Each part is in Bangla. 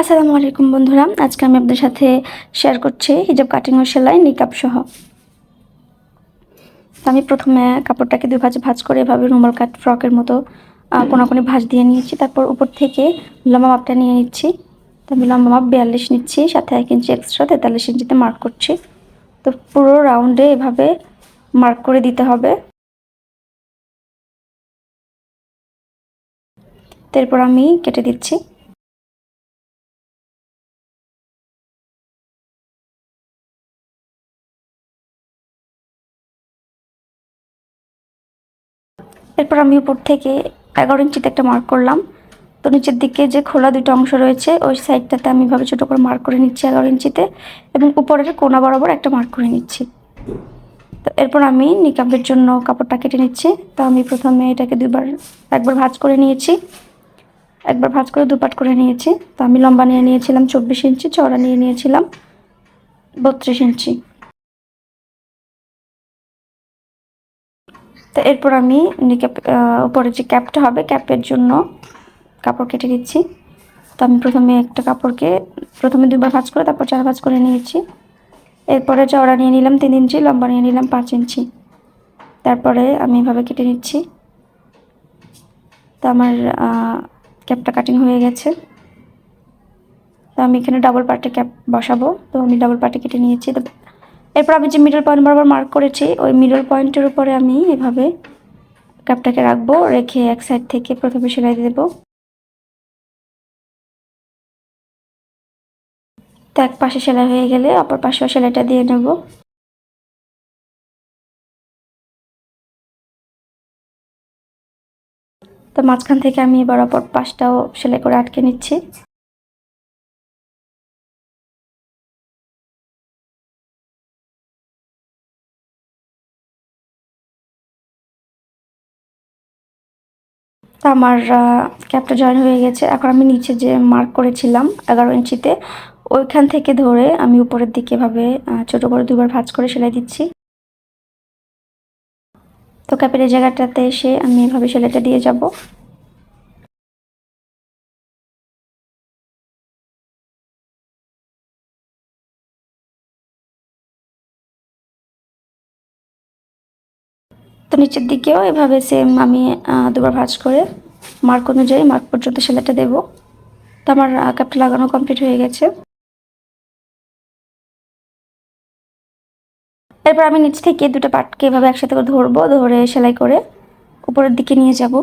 আসসালামু আলাইকুম বন্ধুরা, আজকে আমি আপনাদের সাথে শেয়ার করছি হিজাব কাটিং ও সেলাই নিকাপ সহ। আমি প্রথমে কাপড়টাকে দুই ভাজে ভাজ করে এভাবে রুমাল কাট ফ্রকের মতো কোনাকুনি ভাজ দিয়ে নিয়েছি। তারপর উপর থেকে লম্বা মাপটা নিয়ে নিচ্ছি। তো আমি লম্বা মাপ বিয়াল্লিশ নিচ্ছি, সাথে এক ইঞ্চি এক্সট্রা তেতাল্লিশ ইঞ্চিতে মার্ক করছি। তো পুরো রাউন্ডে এভাবে মার্ক করে দিতে হবে। তারপর আমি কেটে দিচ্ছি। এরপর আমি উপর থেকে এগারো ইঞ্চিতে একটা মার্ক করলাম। তো নিচের দিকে যে খোলা দুটো অংশ রয়েছে, ওই সাইডটাতে আমি ভাবে ছোটো করে মার্ক করে নিচ্ছি এগারো ইঞ্চিতে এবং উপরের কোনা বরাবর একটা মার্ক করে নিচ্ছি। তো এরপর আমি নিকাপের জন্য কাপড়টা কেটে নিচ্ছি। তো আমি প্রথমে এটাকে দুবার একবার ভাজ করে নিয়েছি। একবার ভাজ করে দুপাট করে নিয়েছি। তো আমি লম্বা নিয়ে নিয়েছিলাম চব্বিশ ইঞ্চি চড়া নিয়ে নিয়েছিলাম বত্রিশ ইঞ্চি। তো এরপর আমি নিক্যাপ উপরে যে ক্যাপটা হবে, ক্যাপের জন্য কাপড় কেটে দিচ্ছি তো আমি প্রথমে একটা কাপড়কে, প্রথমে দুবার ভাঁজ করে, তারপর চার ভাঁজ করে নিয়েছি। এরপরে চওড়া নিয়ে নিলাম তিন ইঞ্চি, লম্বা নিয়ে নিলাম পাঁচ ইঞ্চি। তারপরে আমি এভাবে কেটে নিচ্ছি। তো আমার ক্যাপটা কাটিং হয়ে গেছে। তো আমি এখানে ডাবল পার্টে ক্যাপ বসাবো। তো আমি ডাবল পার্টে কেটে নিয়েছি। তো এরপর আমি যে মিডল পয়েন্ট বরাবর মার্ক করেছি, ওই মিডল পয়েন্টের উপরে আমি এভাবে কাপটাকে রাখব, রেখে এক সাইড থেকে প্রথমে সেলাই দেবো। তো এক পাশে সেলাই হয়ে গেলে অপর পাশেও সেলাইটা দিয়ে নেব। তো মাঝখান থেকে আমি এবার অপর পাশটাও সেলাই করে আটকে নিচ্ছি। তো আমার ক্যাপটা জয়েন হয়ে গেছে। এখন আমি নিচে যে মার্ক করেছিলাম, এগারো ইঞ্চিতে, ওইখান থেকে ধরে আমি উপরের দিকে ভাবে ছোট করে দুবার ভাঁজ করে সেলাই দিচ্ছি। তো ক্যাপের জায়গাটাতে এসে আমি এভাবে সেলাইটা দিয়ে যাব। তো নিচের দিকেও এভাবে সেম আমি দুবার ভাঁজ করে মার্ক অনুযায়ী মার্ক পর্যন্ত সেলাইটা দেব। তো আমার ক্যাপটা লাগানো কমপ্লিট হয়ে গেছে। এরপর আমি নিচ থেকে দুটো পাটকে এভাবে একসাথে করে ধরবো, ধরে সেলাই করে উপরের দিকে নিয়ে যাব।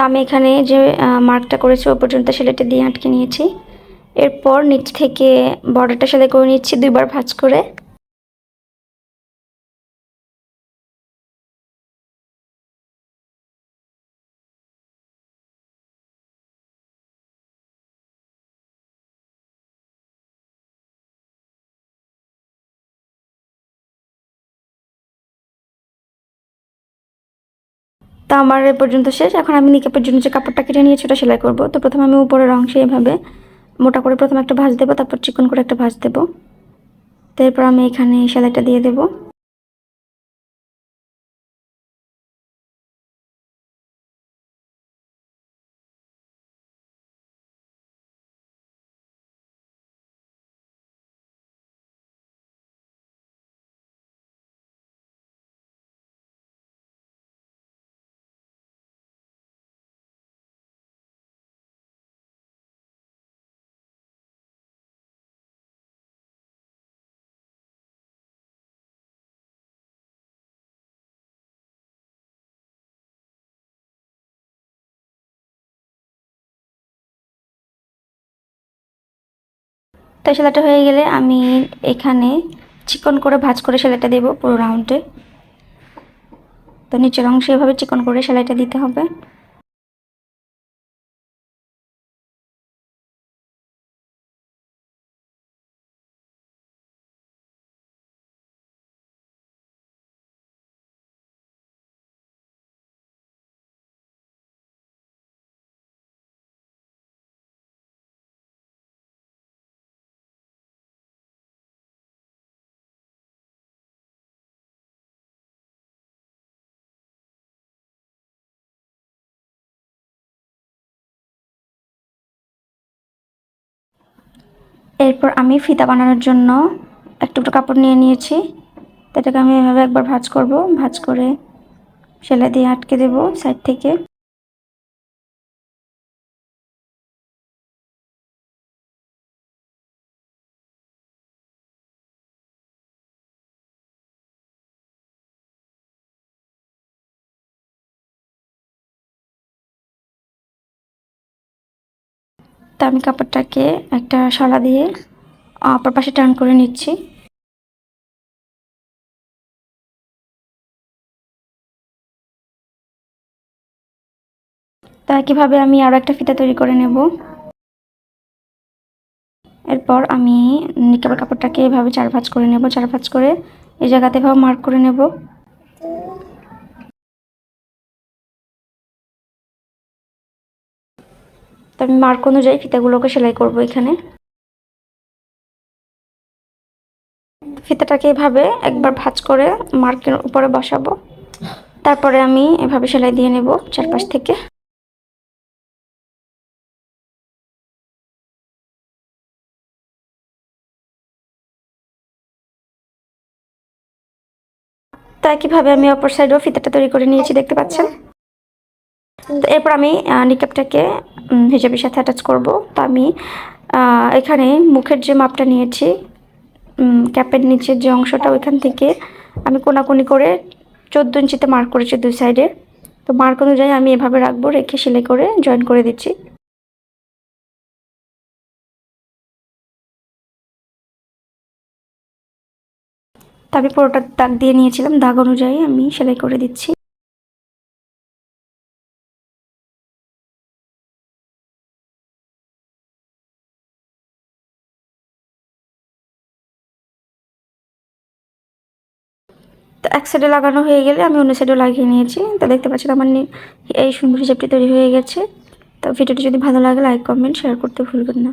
তা আমি এখানে যে মার্কটা করেছি ও পর্যন্ত সেলাইটা দিয়ে আটকে নিয়েছি। এরপর নিচ থেকে বর্ডারটা সেলাই করে নিচ্ছি, দুইবার ভাঁজ করে। তা আমার এ পর্যন্ত শেষ। এখন আমি নিকাপের জন্য যে কাপড়টা কেটে নিয়েছি ওটা সেলাই করব। তো প্রথমে আমি উপরের অংশে এভাবে মোটা করে প্রথমে একটা ভাঁজ দেবো, তারপর চিকন করে একটা ভাঁজ দেবো। তো এরপর আমি এখানে সেলাইটা দিয়ে দেবো। তো সেলাইটা হয়ে গেলে আমি এখানে চিকন করে ভাজ করে সেলাইটা দেবো পুরো রাউন্ডে তো নিচের অংশে এভাবে চিকন করে সেলাইটা দিতে হবে। এরপর আমি ফিতা বানানোর জন্য একটু একটু কাপড় নিয়ে নিয়েছি। এটাকে আমি এভাবে একবার ভাঁজ করব। ভাঁজ করে সেলাই দিয়ে আটকে দেবো সাইড থেকে। তা আমি কাপড়টাকে একটা শলা দিয়ে অপর পাশে টার্ন করে নিচ্ছি। তা একইভাবে আমি আরও একটা ফিতা তৈরি করে নেব? এরপর আমি নিকাবের কাপড়টাকে এভাবে চার ভাঁজ করে নেব চার ভাঁজ করে এই জায়গাতে এভাবে মার্ক করে নেব। তো আমি মার্ক অনুযায়ী ফিতাগুলোকে সেলাই করব এখানে। ফিতাটাকে এভাবে একবার ভাঁজ করে মার্কের উপরে বসাবো। তারপরে আমি এভাবে সেলাই দিয়ে নেব চারপাশ থেকে। তো একইভাবে আমি অপর সাইডেও ফিতাটা তৈরি করে নিয়েছি, দেখতে পাচ্ছেন? এরপর আমি নিকাপটাকে হিজাবের সাথে অ্যাটাচ করব। তো আমি এখানে মুখের যে মাপটা নিয়েছি ক্যাপের নিচের যে অংশটা ওইখান থেকে আমি কোনাকুনি করে চোদ্দ ইঞ্চিতে মার্ক করেছি দুই সাইডে তো মার্ক অনুযায়ী আমি এভাবে রাখব, রেখে সেলাই করে জয়েন করে দিচ্ছি। তা আমি পুরোটা দাগ দিয়ে নিয়েছিলাম, দাগ অনুযায়ী আমি সেলাই করে দিচ্ছি। এক সাইডে লাগানো হয়ে গেলে আমি অন্য সাইডেও লাগিয়ে নিয়েছি। তো দেখতে পাচ্ছেন আমার এই সুন্দর হিসাবটি তৈরি হয়ে গেছে। তো ভিডিওটি যদি ভালো লাগে লাইক কমেন্ট শেয়ার করতে ভুলবেন না।